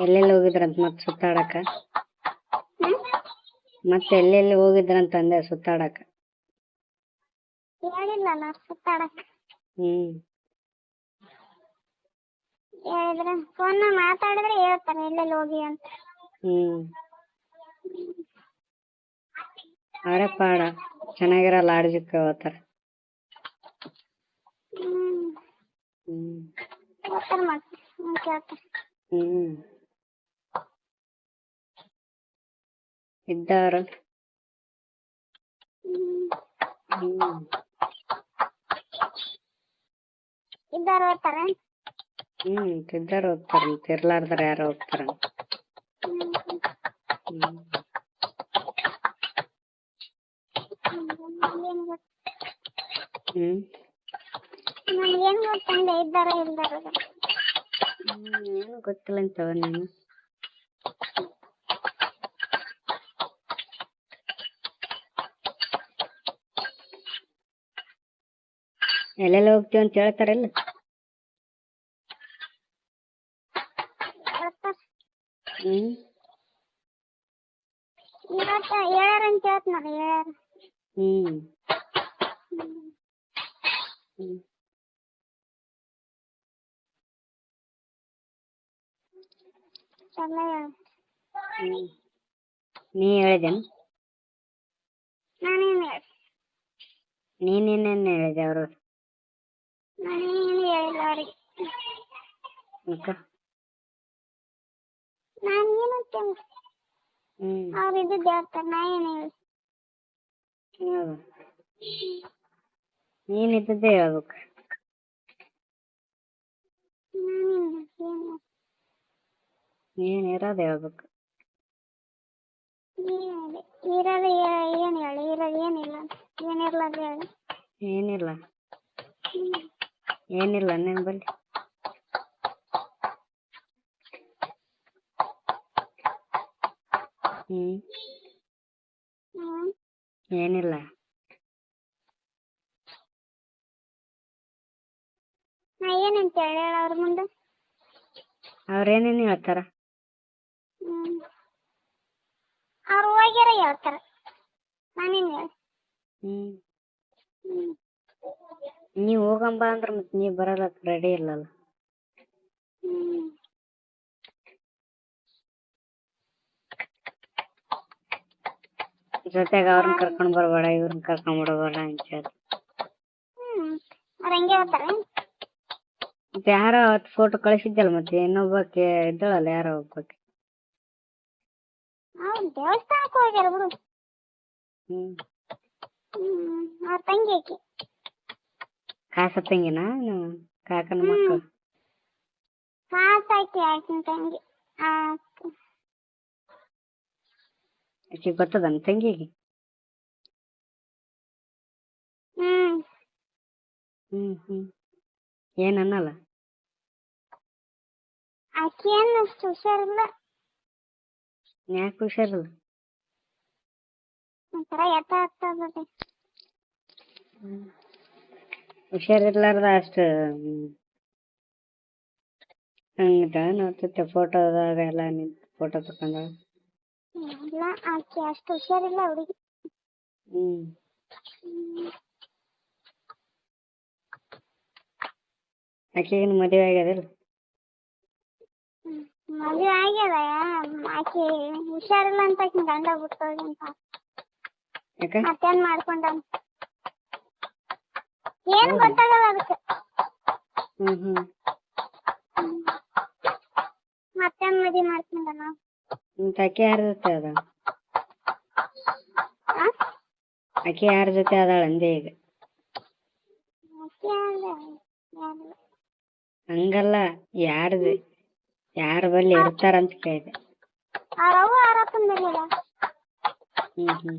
ಎಲ್ಲೆಲ್ಲಿ ಹೋಗಿದ್ರಂತ ಮತ್ತೆ ಸುತ್ತಾಡಕ? ಮತ್ತೆ ಎಲ್ಲೆಲ್ಲಿ ಹೋಗಿದ್ರಂತ ಅಂದೆ ಸುತ್ತಾಡಕ? ಹೇಳಿಲ್ಲಲ್ಲ ಸುತ್ತಾಡಕ. ಹ್ಮ್. ಹೇಳಿದ್ರೆ ಫೋನ್ ಮಾತಾಡಿದ್ರೆ ಹೇಳ್ತಾರೆ ಎಲ್ಲೆಲ್ಲಿ ಹೋಗಿ ಅಂತ. ಹ್ಮ್. ಅವರೇ ಪಾಡ. ಚೆನ್ನಾಗಿರೋ ಲಾಡ್ಜಕ್ಕೆ ಹ್ಮ್. ಹ್ಮ್. ಹ್ಮ್ ಹೋಗ್ತಾರೆ ಮತ್ತೆ ಹ್ಮ್ ಕೇಳ್ತಾರೆ ಹ್ಮ್ ಇದ್ದವರು ಹ್ಮ್ ಹ್ಮ್ ಇದ್ದಾರ ಹೋಗ್ತಾರೆ ಹ್ಮ್ ಇದ್ದವ್ರು ಹೋಗ್ತಾರ ಇರ್ಲಾರ್ದಾರ ಯಾರು ಹೋಗ್ತಾರ ಹ್ಮ್ ಹ್ಮ್ ನಮ್ಗೇನ್ ಗೊತ್ತು ಹ್ಮ್ ನಮ್ಗೇನ್ ಗೊತ್ತಂದೆ ಇದ್ದಾರ ಇಲ್ದಾರ ಹ್ಮ್ ಏನು ಗೊತ್ತಿಲ್ಲ ಅಂತವ ನೀನು ಎಲ್ಲೆಲ್ಲ ಹೋಗ್ತೀವಿ ಅಂತ ಹೇಳ್ತಾರಲ್ಲ. ಹೇಳ್ತಾರ ಹ್ಮ್. ಇವತ್ತ ಹೇಳ್ಯಾರ ಅಂತ ಹೇಳ್ತಾರ ಹೇಳ್ಯಾರ ಹ್ಮ್. ಎಲ್ಲ ಹೇಳ್. ಹ್ಮ್. ನೀ ಹೇಳಿದೇನು ನಾನೇನು ಹೇಳಿ. ನೀನೇನೇನು ಹೇಳಿದೆ ಅವರು? ನಾನೇನು ಹೇಳಿಲ್ಲ ಅವ್ರಿಗೆ ಅಕ್ಕ ನಾನು ಏನು ಅಂತೇನೆ ಹ್ಮ್. ಅವ್ರು ಇದ್ದಿದ್ದು ಹೇಳ್ತಾರೆ ನಾ ಏನು ಹೇಳಿ ಹೌದು ನೀನ್ ಇದ್ದದ್ದೇ ಹೇಳ್ಬೇಕು. ನಾನೇನು ಏನು ನೀನ್ ಇರೋದು ಹೇಳ್ಬೇಕು. ಏನು ಇರೋದು ಏನು ಹೇಳಿ? ಇರೋದು ಏನಿಲ್ಲ. ಏನಿರ್ಲಾರ್ದು ಹೇಳಿ. ಏನಿಲ್ಲ. ಹ್ಮ್. ಏನಿಲ್ಲ ನಿನ್ ಬಲ್ಲಿ ಹ್ಮ್ ಹ್ಮ್ ಏನಿಲ್ಲ ನಾ ಏನಂತ ಹೇಳಿ ಹೇಳ ಅವ್ರ ಮುಂದೆ ಅವ್ರೇನೇನು ಹೇಳ್ತಾರ ಹ್ಮ್ ಅವ್ರು ಹೋಗ್ಯಾರ ಹೇಳ್ತಾರ ನಾನೇನು ಹೇಳಿ ಹ್ಮ್ ಹ್ಮ್ ನೀವ್ ಹೋಗಂಬ ಅಂದ್ರ ಮತ್ ನೀ ಬರಲ್ಲ ರೆಡಿ ಇಲ್ಲಲ್ಲ. ಜೊತೆಗ ಅವ್ರನ್ನ ಕರ್ಕೊಂಡ್ ಬರ್ಬೇಡ ಇವ್ರನ್ನ ಕರ್ಕೊಂಡ್ ಬಿಡಬೇಡ ಅಂತ ಹೇಳಿ. ಮತ್ತೆ ಯಾರೋ ಅವತ್ ಫೋಟೋ ಕಳಿಸಿದ್ದಲ್ಲ ಮತ್ತೆ ಇನ್ನೊಬ್ಬಕ್ಕೆ ಇದ್ದಳಲ್ಲ ಯಾರೋ ಒಬ್ಬಕ್ಕೆ ದೇವಸ್ಥಾನಕ್ಕೆ ಹೋಗ್ಯಾರ ಬಿಡು. ಹ್ಮ್. ಹ್ಮ್ ಅವ್ರ ತಂಗಿ ಆಕಿ. ಕಾಸ ತಂಗಿನ ಕಾಕನ ಮಕ್ಕಳು ಕಾಸ್ ಆಕಿ ಆಕಿನ ತಂಗಿ ಆ ಆಕಿ ಗೊತ್ತದನ್ ತಂಗಿಗೆ ಹ್ಮ್ ಹ್ಮ್ ಹ್ಮ್ ಏನ್ ಅನ್ನಲ್ಲ ಆಕಿ ಏನು ಅಷ್ಟು ಹುಷಾರಿಲ್ಲ ಯಾಕೆ ಹುಷಾರಿಲ್ಲ ಒಂಥರ ಎತ್ತ ಆಗ್ತದೆ ಹುಷಾರಿರ್ಲಾರ್ದ ಅಷ್ಟು ಹಂಗ ನೋಡ್ತಿದ್ದೆ ಫೋಟೋದಾಗ ಎಲ್ಲ ನಿಂತು ಫೋಟೋ ತಕೊಂಡಾಗ ಇಲ್ಲ ಆಕಿ ಅಷ್ಟು ಹುಷಾರಿಲ್ಲ ಹುಡುಗಿ. ಹ್ಮ್. ಆಕೆಗೇನು ಮದುವೆ ಆಗ್ಯದಿಲ್ಲ ಮದುವೆ ಆಗ್ಯದ ಆಕಿ ಹುಷಾರಿಲ್ಲ ಅಂತ ಆಕಿನ ಗಂಡ ಬಿಟ್ಟೋಗಿ ಅಂತ ಯಾಕ? ಮತ್ತೇನ್ ಮಾಡ್ಕೊಂಡ ಏನ್ ಗೊತ್ತಾಗಲ್ಲ ಅದಕ್ಕೆ ಹ್ಮ್ ಹ್ಮ್. ಮತ್ತೇನ್ ಮದಿ ಮಾಡ್ಕೊಂಡ ನಾವು? ಮತ್ತೆ ಆಕೆ ಯಾರ ಜೊತೆ ಅದ? ಆಕೆ ಯಾರ ಜೊತೆ ಅದಾಳ ಅಂದೆ ಈಗ. ಹಂಗಲ್ಲ ಯಾರ್ದು ಯಾರ ಬಲ್ಲಿ ಇರ್ತಾರಂತ ಕೇಳಿದೆ. ಹ್ಮ್ ಹ್ಮ್.